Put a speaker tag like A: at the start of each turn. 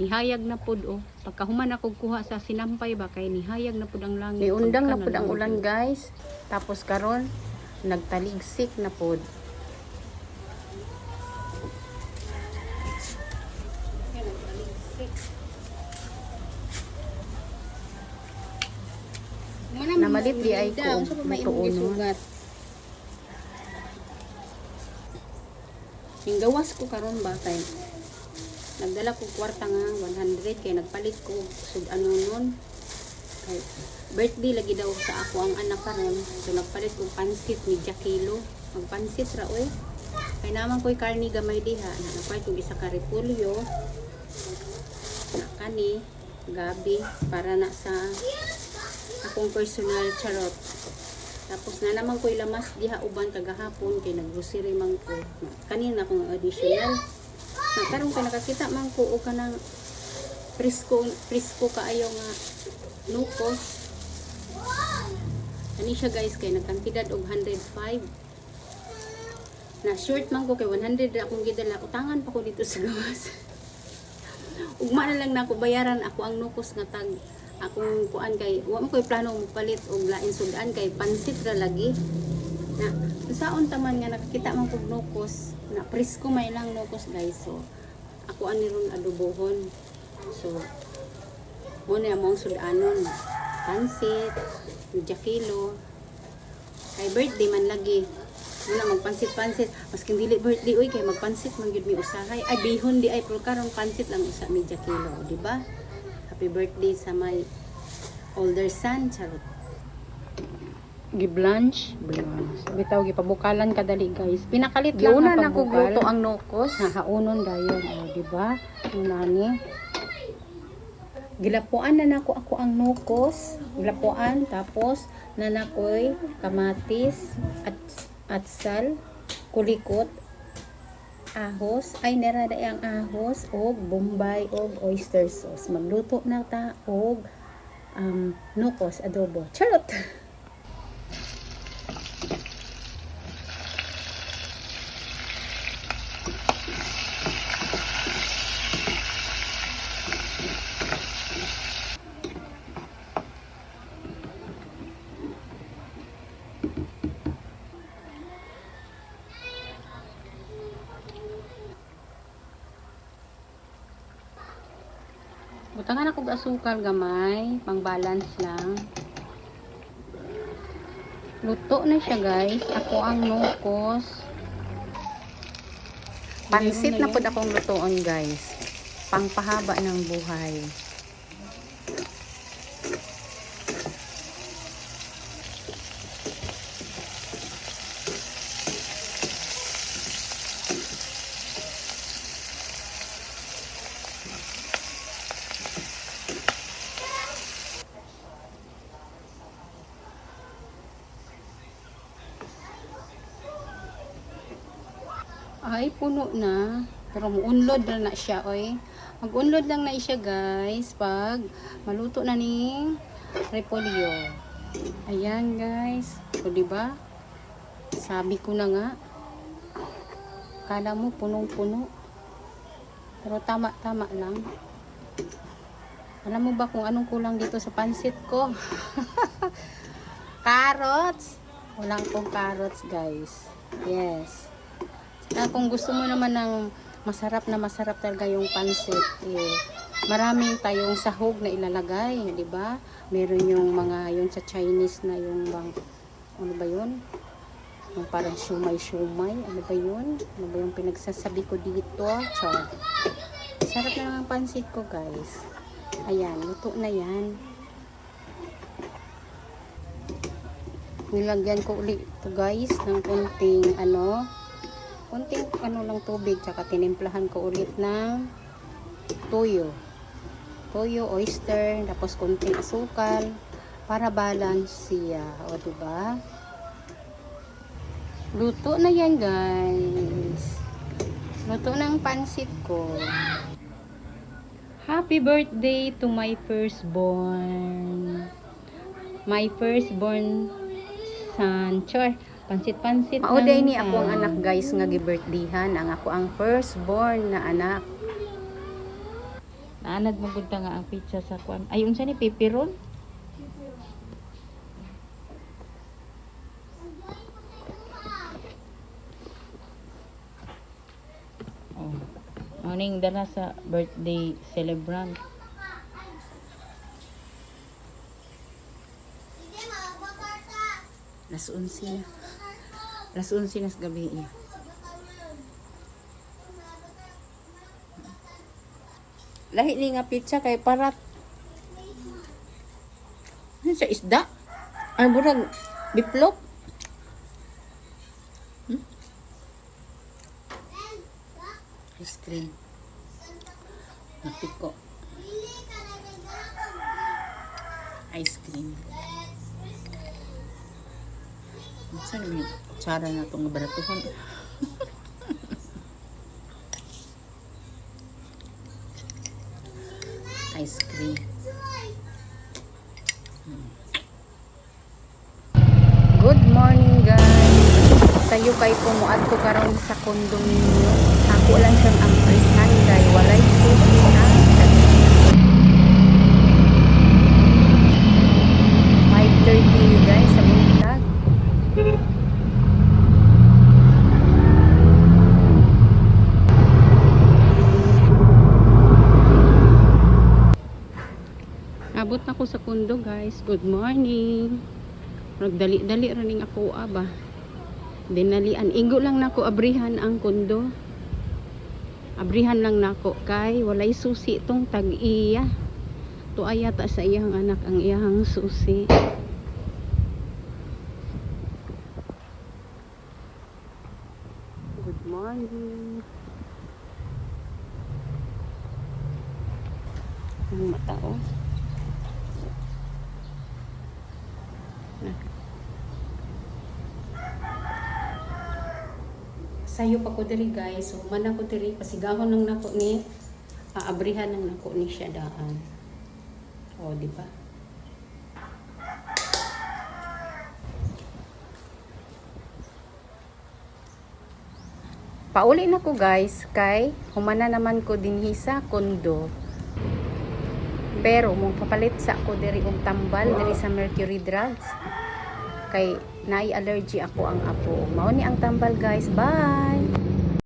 A: nihayag na pud o pagkahuman ako kuha sa sinampay ba kay nihayag na pud ang langit
B: Niundang na pud ang ulan guys. Tapos karon nagtaligsik na pud. Namalit di ay ko, matuunon.
A: Yung gawas ko karon ba kay nagdala ko kwarta nga 100 kay nagpalit ko sud ano nun. Kay birthday lagi daw sa ako ang anak karon. So nagpalit ko pansit ni kilo magpansit ra oy. Kay naman ko'y karni gamay diha. Na nagpalit ko isa ka repolyo. Na kani gabi para na sa akong personal charot. Tapos na naman ko'y lamas diha uban kagahapon kay naggrocery man ko. Na- kanina akong additional na karon kay nakakita man ko o kanang presko presko kaayo nga nukos Ani siya guys kay nagkantidad og 105 na short man ko kay 100 ra akong gidala. Utangan pa ko dito sa gawas. Ugma na lang na ako bayaran ako ang nukos nga tag akong kuan kay wa mo koy plano mo palit og lain sudan kay pansit ra lagi. Na saon taman nga nakakita man kog nukos na presko may lang nukos guys. So ako ani ron adobohon so mo na among sudanon. Pansit medya kilo kay birthday man lagi. Muna magpansit-pansit. Maskin dili birthday uy kay magpansit man gyud mi usahay. Ay bihon di ay pero karon pansit lang usa medya kilo di ba? Happy birthday sa my older son charot
B: Giblanch.
A: bitaw gipabukalan kadali guys pinakalit lang
B: Giuna na ko gluto ang nukos.
A: Nahaunon dayon, o, di ba? Ang nani. Gilapuan na nako ako ang nukos. Gilapuan tapos nanakoy kamatis at atsal, kulikot, ahos, ay narada ang ahos og bombay og oyster sauce. Magluto na ta og um, nukos adobo. Charot! Butangan ako asukal gamay, pang balance lang. Luto na siya guys. Ako ang nukos.
B: Pansit na
A: yun.
B: akong lutoon guys. Pangpahaba ng buhay.
A: Ay, puno na. Pero muunlod na na siya, oy. Mag-unlod lang na siya, guys, pag maluto na ni repolyo. Ayan, guys. O, di ba? Sabi ko na nga. Kala mo punong-puno. Pero tama-tama lang. Alam mo ba kung anong kulang dito sa pansit ko? carrots! Walang kong carrots, guys. Yes. Na kung gusto mo naman ng masarap na masarap talaga yung pansit, eh, maraming tayong sahog na ilalagay, di ba? Meron yung mga, yung sa Chinese na yung bang, ano ba yun? Yung parang shumay-shumay, ano ba yun? Ano ba yung pinagsasabi ko dito? Char. Sarap na ng pansit ko, guys. Ayan, luto na yan. Nilagyan ko ulit ito, guys, ng konting, ano, konting ano lang tubig tsaka tinimplahan ko ulit ng toyo. Toyo, oyster tapos konting asukal para balance siya. O diba? Luto na yan guys. Luto ng pansit ko. Happy birthday to my firstborn. My firstborn son. Char pansit-pansit
B: Mauday ni ako ang anak guys nga gi-birthdayhan ang ako ang firstborn na anak.
A: Naanad mo gud nga ang pizza sa kwan. Ay unsa ni pepperon? Oh. Morning dala sa birthday celebrant. Las 11 na. Las 11 na sa gabi iya. Lahi ni nga pizza kay parat. Ano sa isda? Ano burag biplop? Hmm? Ice cream. Napiko. Ice cream. Saan yung tsara na itong baratuhan? Ice cream. Good morning guys. Sayo kay pumuad ko karon sa kondominyo. Ako lang siyang amprihan kay walay susi na. 5.30 ni guys sa buntag. Abot na ko sa kundo guys. Good morning. Nagdali-dali raning ako aba. Dinalian. Igo lang nako abrihan ang kundo. Abrihan lang nako kay walay susi tong tag-iya. To ayata sa iyang anak ang iyang susi. Good morning. Ang mata oh. Sayo pa ko diri guys. So man ako diri pasigahon lang nako ni aabrihan lang nako ni siya daan. O di ba? Pauli na ko guys kay humana naman ko dinhi sa kondo. Pero mong papalit sa ako diri og tambal diri sa Mercury Drugs. Kay naay allergy ako ang apo. Mao ni ang tambal guys. Bye.